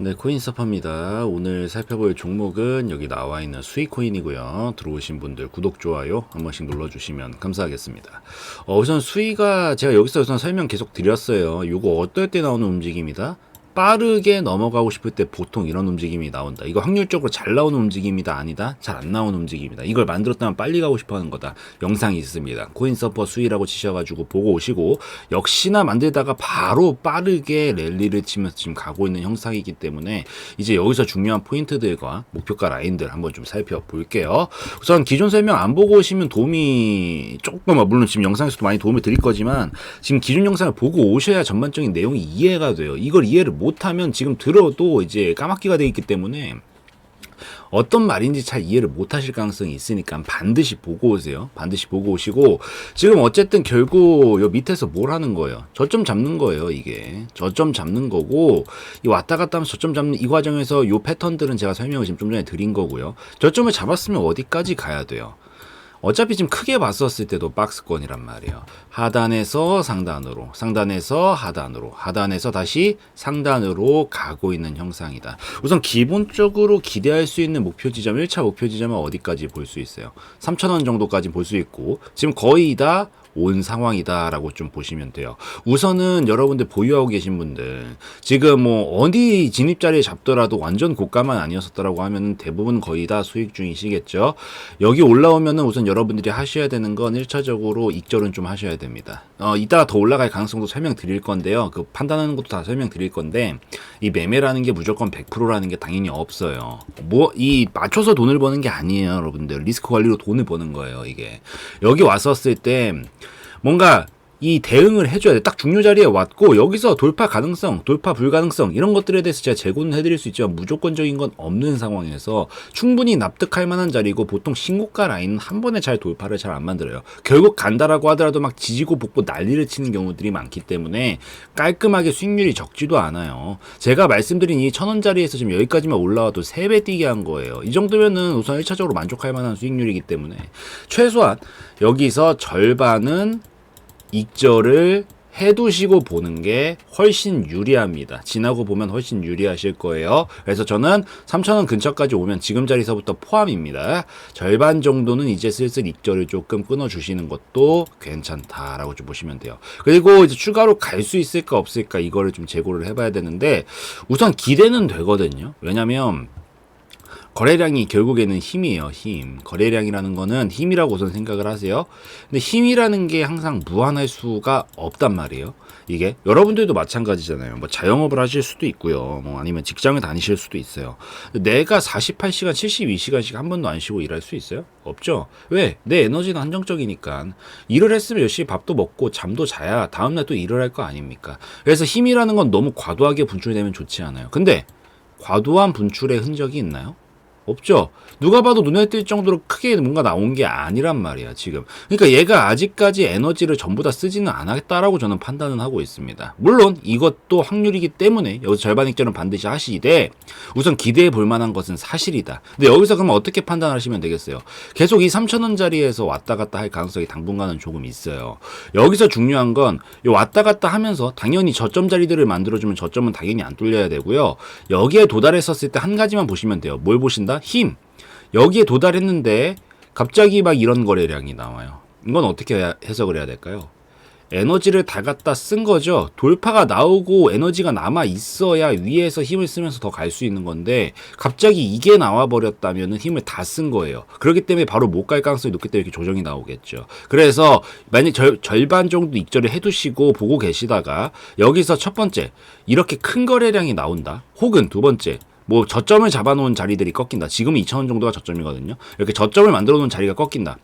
네, 코인 서퍼입니다. 오늘 살펴볼 종목은 여기 나와 있는 수익코인이고요. 들어오신 분들 구독, 좋아요 한 번씩 눌러주시면 감사하겠습니다. 어, 우선 수익가 제가 여기서 우선 설명 계속 드렸어요. 이거 어떨 때 나오는 움직임이다? 빠르게 넘어가고 싶을 때 보통 이런 움직임이 나온다. 이거 확률적으로 잘 나오는 움직임이다 아니다. 잘 안 나오는 움직임이다. 이걸 만들었다면 빨리 가고 싶어 하는 거다. 영상이 있습니다. 코인 서퍼 수위라고 치셔 가지고 보고 오시고 역시나 만들다가 바로 빠르게 랠리를 치면서 지금 가고 있는 형상이기 때문에 이제 여기서 중요한 포인트들과 목표가 라인들 한번 좀 살펴볼게요. 우선 기존 설명 안 보고 오시면 도움이 조금 뭐 물론 지금 영상에서도 많이 도움을 드릴 거지만 지금 기존 영상을 보고 오셔야 전반적인 내용이 이해가 돼요. 이걸 이해를 못 하면 지금 들어도 이제 까맣기가 돼 있기 때문에 어떤 말인지 잘 이해를 못 하실 가능성이 있으니까 반드시 보고 오세요. 반드시 보고 오시고 지금 어쨌든 결국 요 밑에서 뭘 하는 거예요? 저점 잡는 거예요, 이게. 저점 잡는 거고 이 왔다 갔다 하면서 저점 잡는 이 과정에서 요 패턴들은 제가 설명을 지금 좀 전에 드린 거고요. 저점을 잡았으면 어디까지 가야 돼요? 어차피 지금 크게 봤었을 때도 박스권이란 말이에요. 하단에서 상단으로, 상단에서 하단으로, 하단에서 다시 상단으로 가고 있는 형상이다. 우선 기본적으로 기대할 수 있는 목표 지점, 1차 목표 지점은 어디까지 볼 수 있어요? 3,000원 정도까지 볼 수 있고, 지금 거의 다 온 상황이다라고 좀 보시면 돼요. 우선은 여러분들 보유하고 계신 분들 지금 뭐 어디 진입 자리에 잡더라도 완전 고가만 아니었었다라고 하면 대부분 거의 다 수익 중이시겠죠. 여기 올라오면은 우선 여러분들이 하셔야 되는 건 1차적으로 익절은 좀 하셔야 됩니다. 어, 이따가 더 올라갈 가능성도 설명드릴 건데요. 그 판단하는 것도 다 설명드릴 건데 이 매매라는 게 무조건 100%라는 게 당연히 없어요. 뭐 이 맞춰서 돈을 버는 게 아니에요, 여러분들. 리스크 관리로 돈을 버는 거예요, 이게. 여기 왔었을 때 뭔가 이 대응을 해줘야 돼. 딱 중요 자리에 왔고 여기서 돌파 가능성, 돌파 불가능성 이런 것들에 대해서 제가 제고는 해드릴 수 있지만 무조건적인 건 없는 상황에서 충분히 납득할 만한 자리고 보통 신고가 라인은 한 번에 잘 돌파를 잘 안 만들어요. 결국 간다라고 하더라도 막 지지고 볶고 난리를 치는 경우들이 많기 때문에 깔끔하게 수익률이 적지도 않아요. 제가 말씀드린 이 천원 자리에서 지금 여기까지만 올라와도 세 배 뛰게 한 거예요. 이 정도면은 우선 1차적으로 만족할 만한 수익률이기 때문에 최소한 여기서 절반은 익절을 해두시고 보는 게 훨씬 유리합니다. 지나고 보면 훨씬 유리하실 거예요. 그래서 저는 3,000원 근처까지 오면 지금 자리서부터 포함입니다. 절반 정도는 이제 슬슬 익절을 조금 끊어주시는 것도 괜찮다라고 좀 보시면 돼요. 그리고 이제 추가로 갈 수 있을까 없을까 이거를 좀 재고를 해봐야 되는데 우선 기대는 되거든요. 왜냐면 거래량이 결국에는 힘이에요, 힘. 거래량이라는 거는 힘이라고 우선 생각을 하세요. 근데 힘이라는 게 항상 무한할 수가 없단 말이에요. 이게 여러분들도 마찬가지잖아요. 뭐 자영업을 하실 수도 있고요. 뭐 아니면 직장을 다니실 수도 있어요. 내가 48시간, 72시간씩 한 번도 안 쉬고 일할 수 있어요? 없죠. 왜? 내 에너지는 한정적이니까. 일을 했으면 열심히 밥도 먹고 잠도 자야 다음날 또 일을 할 거 아닙니까? 그래서 힘이라는 건 너무 과도하게 분출되면 좋지 않아요. 근데 과도한 분출의 흔적이 있나요? 없죠. 누가 봐도 눈에 띌 정도로 크게 뭔가 나온 게 아니란 말이야, 지금. 그러니까 얘가 아직까지 에너지를 전부 다 쓰지는 않았다라고 저는 판단은 하고 있습니다. 물론 이것도 확률이기 때문에 여기서 절반 익절은 반드시 하시되 우선 기대해 볼 만한 것은 사실이다. 근데 여기서 그러면 어떻게 판단하시면 되겠어요? 계속 이 3,000원 자리에서 왔다 갔다 할 가능성이 당분간은 조금 있어요. 여기서 중요한 건이 왔다 갔다 하면서 당연히 저점 자리들을 만들어주면 저점은 당연히 안 뚫려야 되고요. 여기에 도달했었을 때 한 가지만 보시면 돼요. 뭘 보신다? 힘. 여기에 도달했는데 갑자기 막 이런 거래량이 나와요. 이건 어떻게 해야- 해석을 해야 될까요? 에너지를 다 갖다 쓴 거죠. 돌파가 나오고 에너지가 남아 있어야 위에서 힘을 쓰면서 더 갈 수 있는 건데 갑자기 이게 나와 버렸다면 힘을 다 쓴 거예요. 그렇기 때문에 바로 못 갈 가능성이 높기 때문에 이렇게 조정이 나오겠죠. 그래서 만약 절, 절반 정도 익절을 해두시고 보고 계시다가 여기서 첫 번째 이렇게 큰 거래량이 나온다. 혹은 두 번째 뭐 저점을 잡아놓은 자리들이 꺾인다. 지금은 2,000원 정도가 저점이거든요. 이렇게 저점을 만들어 놓은 자리가 꺾인다.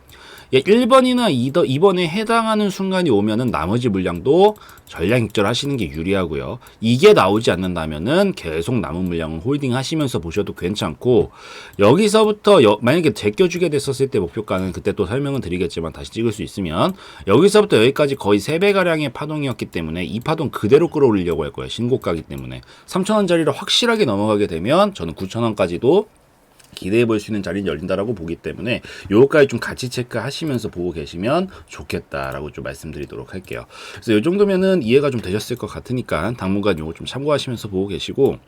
예, 1번이나 2번에 해당하는 순간이 오면은 나머지 물량도 전량 익절 하시는 게 유리하고요. 이게 나오지 않는다면은 계속 남은 물량을 홀딩 하시면서 보셔도 괜찮고 여기서부터 여- 만약에 제껴주게 됐었을 때 목표가는 그때 또 설명은 드리겠지만 다시 찍을 수 있으면 여기서부터 여기까지 거의 3배 가량의 파동이었기 때문에 이 파동 그대로 끌어올리려고 할 거예요. 신고가기 때문에 3,000원짜리를 확실하게 넘어가게 되면 저는 9,000원까지도 기대해 볼 수 있는 자리는 열린다라고 보기 때문에 요거까지 좀 같이 체크하시면서 보고 계시면 좋겠다라고 좀 말씀드리도록 할게요. 그래서 요 정도면은 이해가 좀 되셨을 것 같으니까 당분간 요거 좀 참고하시면서 보고 계시고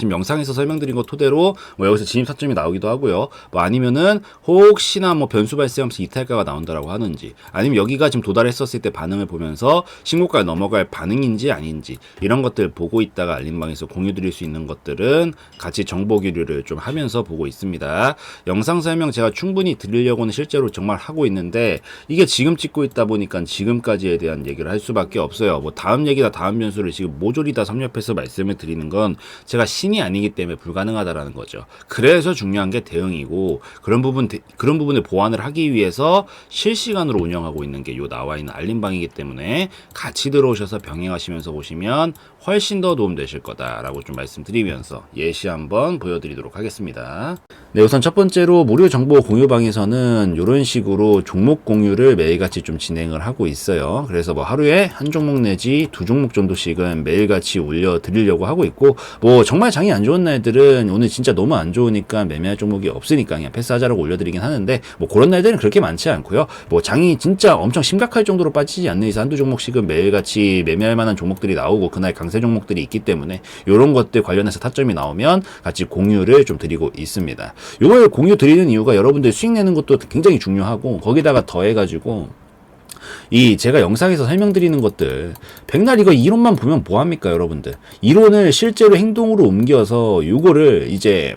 지금 영상에서 설명드린 것 토대로 뭐 여기서 진입 타점이 나오기도 하고요. 뭐 아니면은 혹시나 뭐 변수 발생하면서 이탈가가 나온다라고 하는지 아니면 여기가 지금 도달했었을 때 반응을 보면서 신고가에 넘어갈 반응인지 아닌지 이런 것들 보고 있다가 알림방에서 공유 드릴 수 있는 것들은 같이 정보 교류를 좀 하면서 보고 있습니다. 영상 설명 제가 충분히 드리려고는 실제로 정말 하고 있는데 이게 지금 찍고 있다 보니까 지금까지에 대한 얘기를 할 수밖에 없어요. 뭐 다음 얘기다 다음 변수를 지금 모조리 다 섭렵해서 말씀을 드리는 건 제가 신이 아니기 때문에 불가능하다라는 거죠. 그래서 중요한 게 대응이고 그런 부분 대- 그런 부분을 보완을 하기 위해서 실시간으로 운영하고 있는 게 요 나와 있는 알림방이기 때문에 같이 들어오셔서 병행하시면서 보시면 훨씬 더 도움 되실 거다라고 좀 말씀드리면서 예시 한번 보여드리도록 하겠습니다. 네, 우선 첫 번째로 무료 정보 공유방에서는 이런 식으로 종목 공유를 매일같이 좀 진행을 하고 있어요. 그래서 뭐 하루에 한 종목 내지 두 종목 정도씩은 매일같이 올려드리려고 하고 있고, 뭐 정말 장이 안 좋은 날들은 오늘 진짜 너무 안 좋으니까 매매할 종목이 없으니까 그냥 패스하자라고 올려드리긴 하는데, 뭐 그런 날들은 그렇게 많지 않고요. 뭐 장이 진짜 엄청 심각할 정도로 빠지지 않는 이상 한두 종목씩은 매일같이 매매할 만한 종목들이 나오고 그날 강세 종목들이 있기 때문에 이런 것들 관련해서 타점이 나오면 같이 공유를 좀 드리고 있습니다. 이걸 공유 드리는 이유가 여러분들 수익 내는 것도 굉장히 중요하고 거기다가 더해가지고 이 제가 영상에서 설명드리는 것들. 백날 이거 이론만 보면 뭐합니까 여러분들? 이론을 실제로 행동으로 옮겨서 요거를 이제